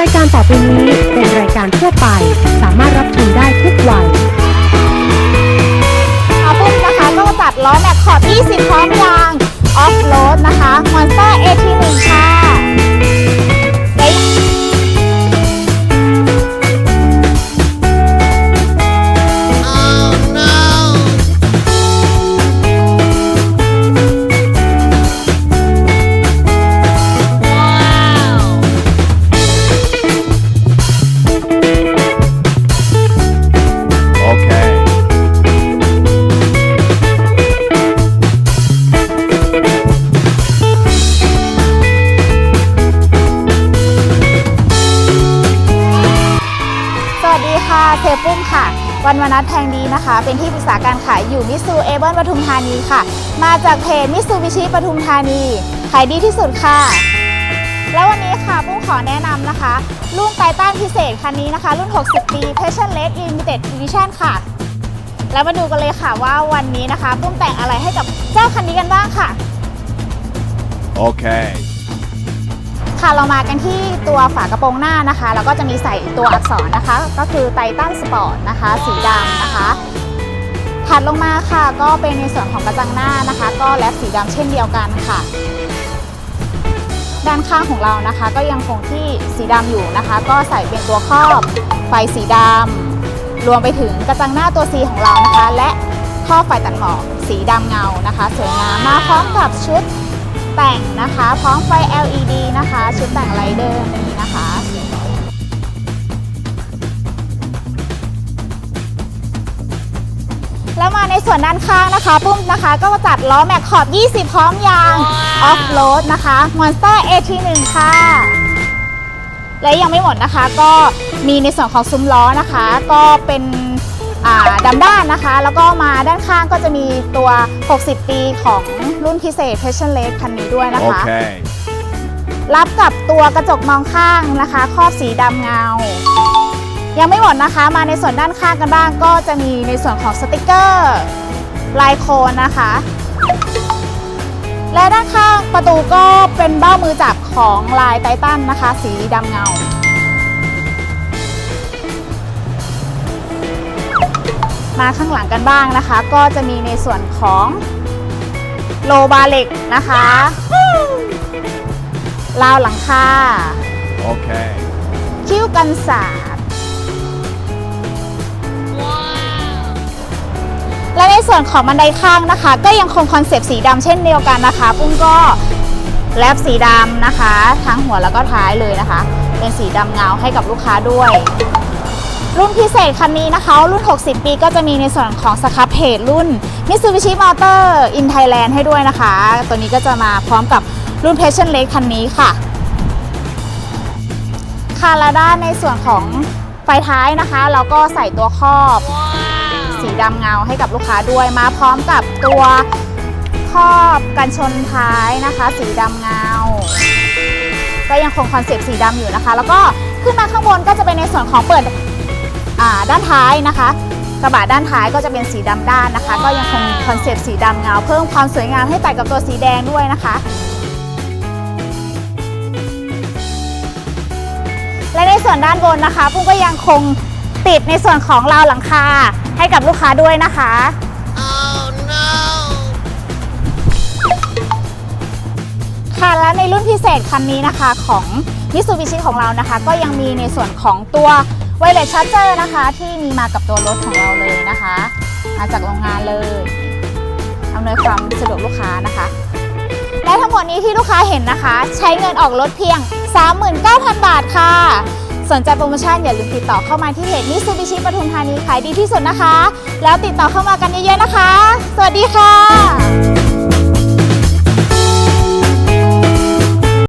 รายการต่อไปนี้เป็นรายการทั่วไป สามารถรับชมได้ทุกวัยค่ะปุ๊บนะคะก็จัดล้อแม็กขอบ 20พร้อม ปุ้มค่ะ วันวนัทแทงดีนะคะ เป็นที่ปรึกษาการขายอยู่มิสูเอเบิลปทุมธานีค่ะ มาจากเพจมิสูบิชิปทุมธานี ขายดีที่สุดค่ะ แล้ววันนี้ค่ะปุ้มขอแนะนำนะคะ รุ่นไททันพิเศษคันนี้นะคะ รุ่น 60 ปี Passion Red Limited Edition ค่ะ แล้วมาดูกันเลยค่ะว่าวันนี้นะคะปุ้มแต่งอะไรให้กับเจ้าคันนี้กันบ้างค่ะ Okay. ค่ะเรามากันที่ตัวฝากระโปรงหน้านะคะ แล้วก็จะมีใส่ตัวอักษรนะคะ ก็คือไททันสปอร์ตนะคะ สีดำนะคะถัดลงมาค่ะ ก็เป็นในส่วนของกระจังหน้านะคะ ก็แลบสีดำเช่นเดียวกันค่ะ ด้านข้างของเรานะคะ ก็ยังคงที่สีดำอยู่นะคะ ก็ใส่เป็นตัวครอบไฟสีดำรวมไปถึงกระจังหน้าตัว C ของเรานะคะ และครอบไฟตัดหมอกสีดำเงานะคะสวยงามมาพร้อมกับชุด แต่งนะคะ พร้อมไฟ LED นะคะ ชุดแต่งไรเดอร์นี้นะคะแล้วมาในส่วนด้านข้างนะคะ ปุ้มนะคะ ก็จัดล้อแม็กขอบ 20 พร้อมยางออฟโรดนะคะ Monster AT1 ค่ะ และยังไม่หมดนะคะ ก็มีในส่วนของซุ้มล้อนะคะ ก็เป็นอ่า ดำด้านนะคะ แล้วก็มาด้านข้างก็จะมีตัว 60 ปีของรุ่นพิเศษ Passion Red คันนี้ด้วยนะคะ Okay. รับกับตัวกระจกมองข้างนะคะ ครอบสีดำเงา ยังไม่หมดนะคะ มาในส่วนด้านข้างกันบ้างก็จะมีในส่วนของสติกเกอร์ลายโคนนะคะ และด้านข้างประตูก็เป็นเบ้ามือจับของลายไททันนะคะ สีดำเงา มาข้างหลังกันบ้างนะคะ ก็จะมีในส่วนของโลบาเล็กนะคะราวหลังคา Okay. คิ้วกันศาสตร์และในส่วนของบันไดข้างนะคะ ก็ยังคงคอนเซปต์สีดำเช่นเดียวกันนะคะ ปุ้งก็แลบสีดำนะคะ ทั้งหัวแล้วก็ท้ายเลยนะคะ เป็นสีดำเงาให้กับลูกค้าด้วย รุ่นพิเศษคันนี้นะคะ รุ่น 60 ปีก็จะมีในส่วนของสครับเพจรุ่น Mitsubishi Motor in Thailand ให้ด้วยนะคะ ตัวนี้ก็จะมาพร้อมกับรุ่น Passion Red คันนี้ค่ะค่ะและด้านในส่วนของไฟท้ายนะคะ เราก็ใส่ตัวครอบ สีดำเงาให้กับลูกค้าด้วยมาพร้อมกับตัวครอบกันชนท้ายนะคะ สีดำเงา ก็ยังคงคอนเซปต์สีดำอยู่นะคะ แล้วก็ขึ้นมาข้างบนก็จะเป็นในส่วนของเปิด ด้านท้ายนะคะ กระบะด้านท้ายก็จะเป็นสีดำด้านนะคะ ก็ยังคงคอนเซปต์สีดำเงา เพิ่มความสวยงามให้ตัดกับตัวสีแดงด้วยนะคะ และในส่วนด้านบนนะคะปุ้งก็ยังคงติดในส่วนของราวหลังคาให้กับลูกค้าด้วยนะคะค่ะและในรุ่นพิเศษคันนี้นะคะของ Mitsubishi ของเรานะคะ ก็ยังมีในส่วนของตัว ไวเลสชาร์เจอร์นะคะที่มีมากับตัวรถของเราเลยนะคะ มาจากโรงงานเลยอำนวยความสะดวกลูกค้านะคะ และทั้งหมดนี้ที่ลูกค้าเห็นนะคะ ใช้เงินออกรถเพียง 39,000 บาทค่ะ สนใจโปรโมชั่นอย่าลืมติดต่อเข้ามาที่เพจมิซูบิชิปทุมธานีขายดีที่สุดนะคะ แล้วติดต่อเข้ามากันเยอะๆนะคะ สวัสดีค่ะ